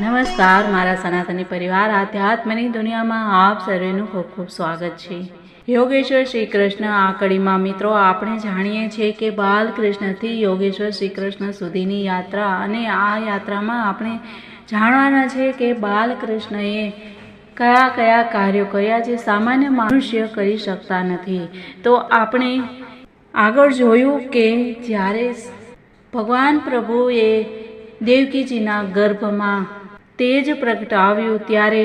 નમસ્કાર, મારા સનાતની પરિવાર, આધ્યાત્મની દુનિયામાં આપ સર્વેનું ખૂબ ખૂબ સ્વાગત છે. યોગેશ્વર શ્રી કૃષ્ણ આ કડીમાં મિત્રો, આપણે જાણીએ છીએ કે બાલકૃષ્ણથી યોગેશ્વર શ્રી કૃષ્ણ સુધીની યાત્રા અને આ યાત્રામાં આપણે જાણવાના છે કે બાલકૃષ્ણએ કયા કયા કાર્યો કર્યા જે સામાન્ય મનુષ્ય કરી શકતા નથી. તો આપણે આગળ જોયું કે જ્યારે ભગવાન પ્રભુએ દેવકીજીના ગર્ભમાં તેજ પ્રગટાવ્યું ત્યારે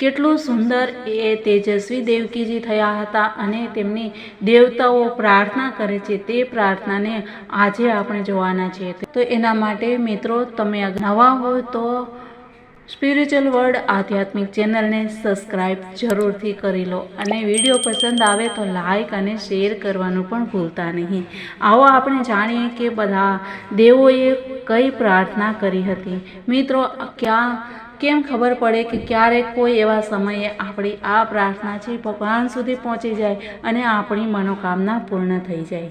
કેટલું સુંદર એ તેજસ્વી દેવકીજી થયા હતા અને તેમની દેવતાઓ પ્રાર્થના કરે છે. તે પ્રાર્થનાને આજે આપણે જોવાના છીએ. તો એના માટે મિત્રો, તમે નવા હોય તો સ્પિરિચ્યુઅલ વર્લ્ડ આધ્યાત્મિક ચેનલને સબસ્ક્રાઈબ જરૂરથી કરી લો અને વીડિયો પસંદ આવે તો લાઈક અને શેર કરવાનું પણ ભૂલતા નહીં. આવો આપણે જાણીએ કે બધા દેવોએ કઈ પ્રાર્થના કરી હતી. મિત્રો, ક્યાં, કેમ ખબર પડે કે ક્યારેક કોઈ એવા સમયે આપણી આ પ્રાર્થના છે, ભગવાન સુધી પહોંચી જાય અને આપણી મનોકામના પૂર્ણ થઈ જાય.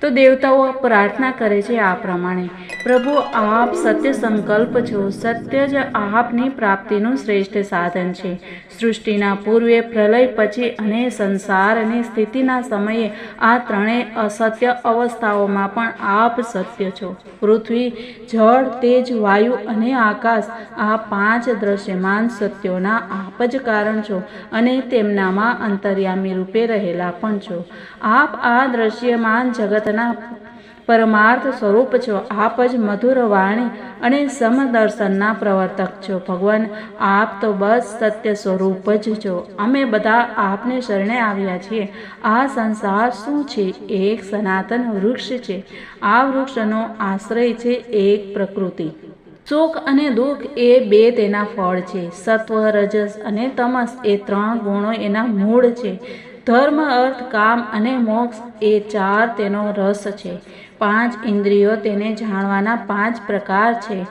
તો દેવતાઓ પ્રાર્થના કરે છે આ પ્રમાણે. પ્રભુ, આપ સત્ય સંકલ્પ છો. સત્ય જ આપની પ્રાપ્તિનું શ્રેષ્ઠ સાધન છે. સૃષ્ટિના પૂર્વે પ્રલય પછી અને સંસારની સ્થિતિના સમયે આ ત્રણેય અસત્ય અવસ્થાઓમાં પણ આપ સત્ય છો. પૃથ્વી, જળ, તેજ, વાયુ અને આકાશ આ પાંચ દ્રશ્યમાન સત્યોના આપ જ કારણ છો અને તેમનામાં અંતર્યામી રૂપે રહેલા પણ છો. આપ આ દ્રશ્યમાન જગતના પરમાર્થ સ્વરૂપ છો આપ જ મધુર વાણી અને સમદર્શનના પ્રવર્તક છો. ભગવાન, આપ તો બસ સત્ય સ્વરૂપ જ છો. અમે બધા આપને શરણે આવ્યા છીએ. આ સંસાર શું છે? એક સનાતન વૃક્ષ છે. આ વૃક્ષનો આશ્રય છે એક પ્રકૃતિ. સુખ અને દુઃખ એ બે તેના ફળ છે. સત્વ, રજસ અને તમસ એ ત્રણ ગુણો એના મૂળ છે. ધર્મ, અર્થ, કામ અને મોક્ષ એ ચાર તેનો રસ છે. પાંચ ઇન્દ્રિયો તેને જાણવાના પાંચ પ્રકાર છે.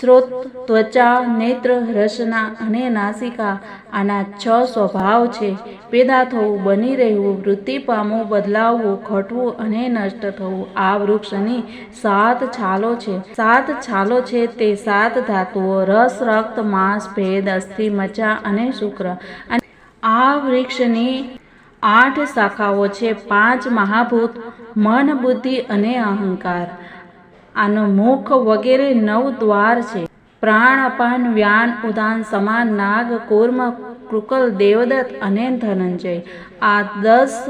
સ્રોત, ત્વચા, નેત્ર, રસના અને નાસિકા આના છ સ્વભાવ છે. પેદા થવું, બની રહેવું, વૃત્તિ પામવું, બદલાવવું, ઘટવું અને નષ્ટ થવું આ વૃક્ષની સાત છાલો છે. સાત છાલો છે તે સાત ધાતુઓ, રસ, રક્ત, માંસ, ભેદ, અસ્થિ મચા અને શુક્ર. અને આ વૃક્ષની આઠ શાખાઓ છે, પાંચ મહાભૂત, મન, બુદ્ધિ અને અહંકાર. આનો મુખ વગેરે નવ દ્વાર છે. પ્રાણ અપાન વ્યાન, ઉદાન, સમાન, નાગ, કુર્મ, કૃકલ, દેવદત્ત અને ધનંજય. આ દસ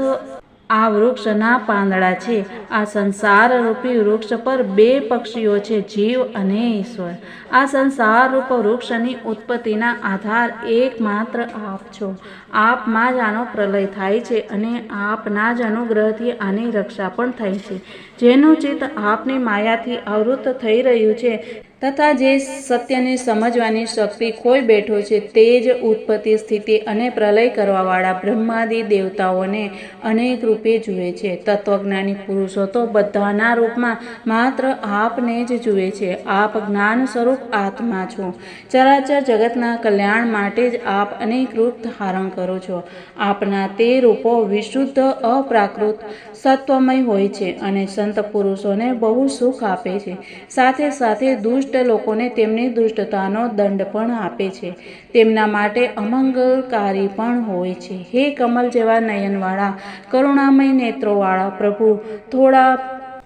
આ વૃક્ષના પાંદડા છે. આ સંસાર રૂપી વૃક્ષ પર બે પક્ષીઓ છે, જીવ અને ઈશ્વર. આ સંસાર રૂપ વૃક્ષની ઉત્પત્તિના આધાર એકમાત્ર આપ છો. આપમાં જ આનો પ્રલય થાય છે અને આપના જ અનુગ્રહથી આની રક્ષા પણ થાય છે. જેનું ચિત્ત આપની માયાથી આવૃત થઈ રહ્યું છે તથા જે સત્યને સમજવાની શક્તિ ખોઈ બેઠો છે તે જ ઉત્પત્તિ સ્થિતિ અને પ્રલય કરવાવાળા બ્રહ્માદિ દેવતાઓને અનેક રૂપે જુએ છે. તત્વજ્ઞાની પુરુષો તો બધાના રૂપમાં માત્ર આપને જ જુએ છે. આપ જ્ઞાન સ્વરૂપ આત્મા છો. ચરાચર જગતના કલ્યાણ માટે જ આપ અનેક રૂપ ધારણ કરો છો. આપના તે રૂપો વિશુદ્ધ, અપ્રાકૃત, સત્વમય હોય છે અને સંત પુરુષોને બહુ સુખ આપે છે. સાથે સાથે દુષ્ટ દુષ્ટ લોકોને તેમની દુષ્ટતાનો દંડ પણ આપે છે. તેમના માટે અમંગલકારી પણ હોય છે. હે કમલ જેવા નયનવાળા, કરુણામય નેત્રોવાળા પ્રભુ, થોડા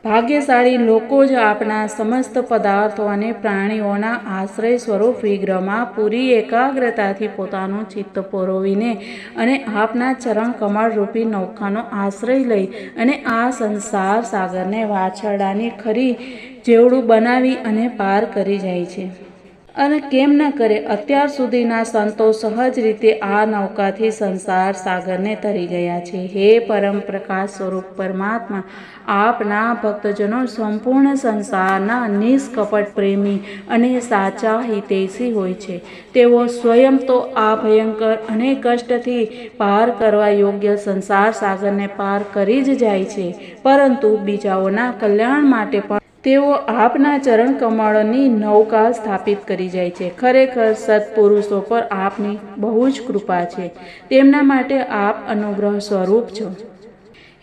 ભાગ્યશાળી લોકો જ આપણા સમસ્ત પદાર્થો અને પ્રાણીઓના આશ્રય સ્વરૂપ વિગ્રહમાં પૂરી એકાગ્રતાથી પોતાનું ચિત્ત પોરોવીને અને આપના ચરણ કમળ રૂપી નૌકાનો આશ્રય લઈ અને આ સંસાર સાગરને વાછરડાની ખરી જેવડું બનાવી અને પાર કરી જાય છે. અને કેમ ન કરે, અત્યાર સુધીના સંતો સહજ રીતે આ નૌકાથી સંસાર સાગરને તરી ગયા છે. હે પરમ પ્રકાશ સ્વરૂપ પરમાત્મા, આપના ભક્તજનો સંપૂર્ણ સંસારના નિષ્કપટ પ્રેમી અને સાચા હિતેશી હોય છે. તેઓ સ્વયં તો આ ભયંકર અને કષ્ટથી પાર કરવા યોગ્ય સંસાર સાગરને પાર કરી જ જાય છે. પરંતુ બીજાઓના કલ્યાણ માટે પણ તેઓ આપના ચરણ કમળની નૌકા સ્થાપિત કરી જાય છે. ખરેખર સત્પુરુષો પર આપની બહુ જ કૃપા છે. તેમના માટે આપ અનુગ્રહ સ્વરૂપ છો.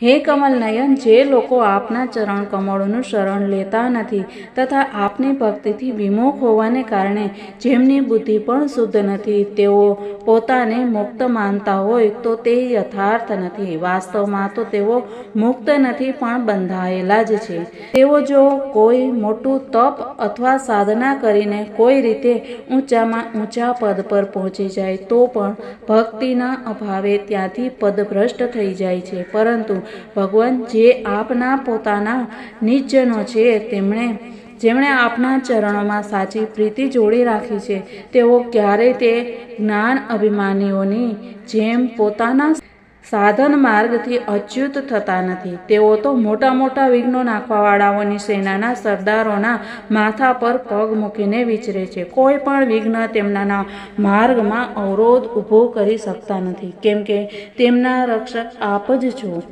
હે કમલ નયન, જે લોકો આપના ચરણ કમળોનું શરણ લેતા નથી તથા આપની ભક્તિથી વિમુખ હોવાને કારણે જેમની બુદ્ધિ પણ શુદ્ધ નથી, તેઓ પોતાને મુક્ત માનતા હોય તો તે યથાર્થ નથી. વાસ્તવમાં તો તેઓ મુક્ત નથી પણ બંધાયેલા જ છે. તેઓ જો કોઈ મોટું તપ અથવા સાધના કરીને કોઈ રીતે ઊંચામાં ઊંચા પદ પર પહોંચી જાય તો પણ ભક્તિના અભાવે ત્યાંથી પદભ્રષ્ટ થઈ જાય છે. પરંતુ ભગવાન જે આપના પોતાના નિજ્જનો છે, તેમણે, જેમણે આપના ચરણોમાં સાચી પ્રીતિ જોડી રાખી છે, તેઓ ક્યારેય તે જ્ઞાન અભિમાનીઓની જેમ પોતાના સાધન માર્ગથી અચ્યુત થતા નથી. તેઓ તો મોટા મોટા વિઘ્નો નાખવાવાળાઓની સેનાના સરદારોના માથા પર પગ મૂકીને વિચરે છે. કોઈ પણ વિઘ્ન તેમના માર્ગમાં અવરોધ ઊભો કરી શકતા નથી. કેમ કે તેમના રક્ષક આપ જ છો.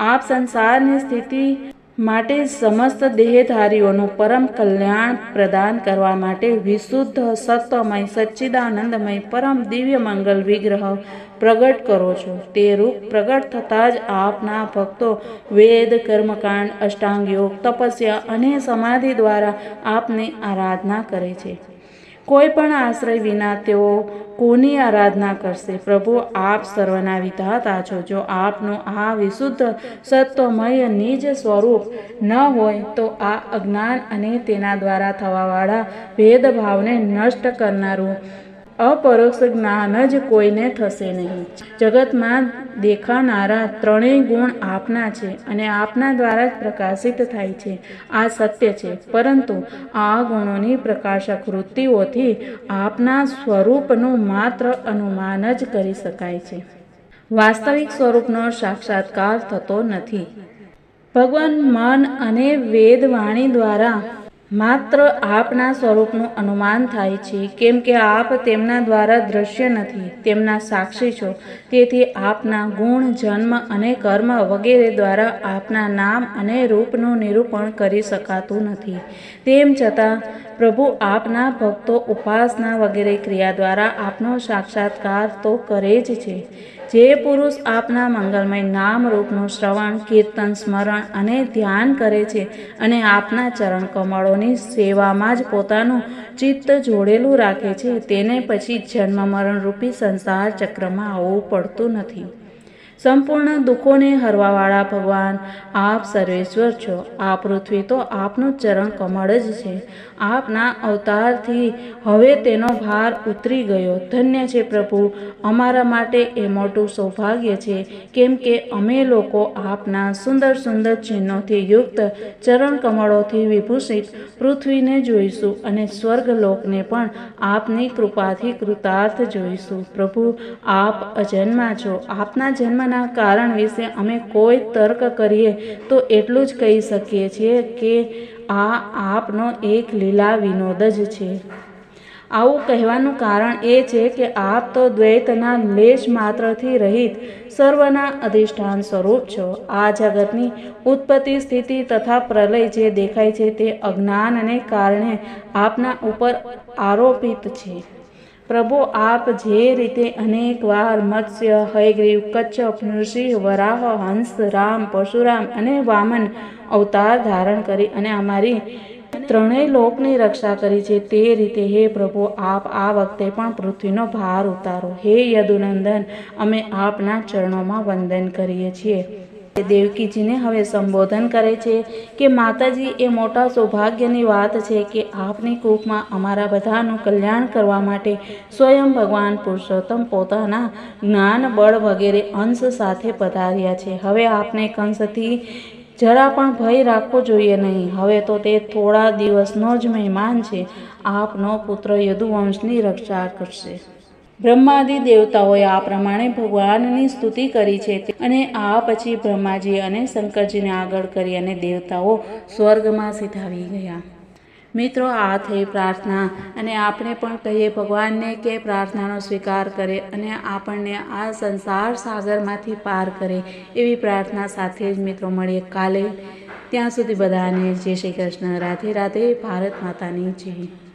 આપ સંસારની સ્થિતિ માટે સમસ્ત દેહધારીઓનું પરમ કલ્યાણ પ્રદાન કરવા માટે વિશુદ્ધ, સત્વમય, સચ્ચિદાનંદમય, પરમ દિવ્ય મંગલ વિગ્રહ પ્રગટ કરો છો. તે રૂપ પ્રગટ થતાં જ આપના ભક્તો વેદ, કર્મકાંડ અષ્ટાંગ યોગ તપસ્યા અને સમાધિ દ્વારા આપની આરાધના કરે છે. કોઈ પણ આશ્રય વિના તેઓ કોની આરાધના કરશે? પ્રભુ, આપ સર્વના વિધાતા છો. જો આપનું આ વિશુદ્ધ સત્વમય નિજ સ્વરૂપ ન હોય, તો આ અજ્ઞાન અને તેના દ્વારા થવાવાળા ભેદભાવને નષ્ટ કરનારું અપરોક્ષ જ્ઞાન જ કોઈને થશે નહીં. જગતમાં દેખાનારા ત્રણેય ગુણ આપના છે અને આપના દ્વારા જ પ્રકાશિત થાય છે. આ સત્ય છે. પરંતુ આ ગુણોની પ્રકાશક વૃત્તિઓથી આપના સ્વરૂપનું માત્ર અનુમાન જ કરી શકાય છે. વાસ્તવિક સ્વરૂપનો સાક્ષાત્કાર થતો નથી. ભગવાન મન અને વેદવાણી દ્વારા માત્ર આપના સ્વરૂપનું અનુમાન થાય છે, કેમ કે આપ તેમના દ્વારા દ્રશ્ય નથી, તેમના સાક્ષી છો. તેથી આપના ગુણ, જન્મ અને કર્મ વગેરે દ્વારા આપના નામ અને રૂપનું નિરૂપણ કરી શકાતું નથી. તેમ છતાં પ્રભુ આપના ભક્તો ઉપાસના વગેરે ક્રિયા દ્વારા આપનો સાક્ષાત્કાર તો કરે જ છે. જે પુરુષ આપના મંગલમય નામ રૂપનું શ્રવણ, કીર્તન, સ્મરણ અને ધ્યાન કરે છે અને આપના ચરણ કમળોની સેવામાં જ પોતાનું ચિત્ત જોડેલું રાખે છે, તેને પછી જન્મ મરણ રૂપી સંસાર ચક્રમાં આવવું પડતું નથી. સંપૂર્ણ દુઃખોને હરવાવાળા ભગવાન. આપ સર્વેશ્વર છો. આ પૃથ્વી તો આપનું ચરણ કમળ જ છે. આપના અવતારથી હવે તેનો ભાર ઉતરી ગયો. ધન્ય છે પ્રભુ. અમારા માટે એ મોટું સૌભાગ્ય છે. કેમ કે અમે લોકો આપના સુંદર સુંદર ચિહ્નોથી યુક્ત ચરણ કમળોથી વિભૂષિત પૃથ્વીને જોઈશું અને સ્વર્ગલોકને પણ આપની કૃપાથી કૃતાર્થ જોઈશું. પ્રભુ, આપ અજન્મા છો. આપના જન્મ ના કારણ વિશે અમે કોઈ તર્ક કરીએ તો એટલું જ કહી શકીએ છીએ કે આ આપનો એક લીલા વિનોદ જ છે. આવું કહેવાનું કારણ એ છે કે આપ તો દ્વૈતના લેશ માત્રથી રહિત સર્વના અધિષ્ઠાન સ્વરૂપ છો. આ જગતની ઉત્પત્તિ સ્થિતિ તથા પ્રલય જે દેખાય છે તે અજ્ઞાનને કારણે આપના ઉપર આરોપિત છે. પ્રભુ, આપ જે રીતે અનેક વાર મત્સ્ય, હયગ્રીવ કચ્છપ નૃસિંહ વરાહ, હંસ, રામ, પરશુરામ અને વામન અવતાર ધારણ કરી અને અમારી ત્રણેય લોકની રક્ષા કરી છે, તે રીતે હે પ્રભુ, આપ આ વખતે પણ પૃથ્વીનો ભાર ઉતારો. હે યદુનંદન, અમે આપના ચરણોમાં વંદન કરીએ છીએ. દેવકીજીને હવે સંબોધન કરે છે કે માતાજી, એ મોટા સૌભાગ્યની વાત છે કે આપની કૂપમાં અમારા બધાનું કલ્યાણ કરવા માટે સ્વયં ભગવાન પુરુષોત્તમ પોતાના જ્ઞાન, બળ વગેરે અંશ સાથે પધાર્યા છે. હવે આપને કંસથી જરા પણ ભય રાખવો જોઈએ નહીં. હવે તો તે થોડા દિવસનો જ મહેમાન છે. આપનો પુત્ર યદુવંશની રક્ષા કરશે. બ્રહ્માદિ દેવતાઓએ આ પ્રમાણે ભગવાનની સ્તુતિ કરી છે અને આ પછી બ્રહ્માજી અને શંકરજીને આગળ કરી અને દેવતાઓ સ્વર્ગમાં સીધાવી ગયા. મિત્રો, આ થઈ પ્રાર્થના અને આપણે પણ કહીએ ભગવાનને કે પ્રાર્થનાનો સ્વીકાર કરે અને આપણને આ સંસાર સાગરમાંથી પાર કરે એવી પ્રાર્થના સાથે જ મિત્રો મળીએ કાલે. ત્યાં સુધી બધાને જય શ્રી કૃષ્ણ. રાધે રાધે. ભારત માતાની જય.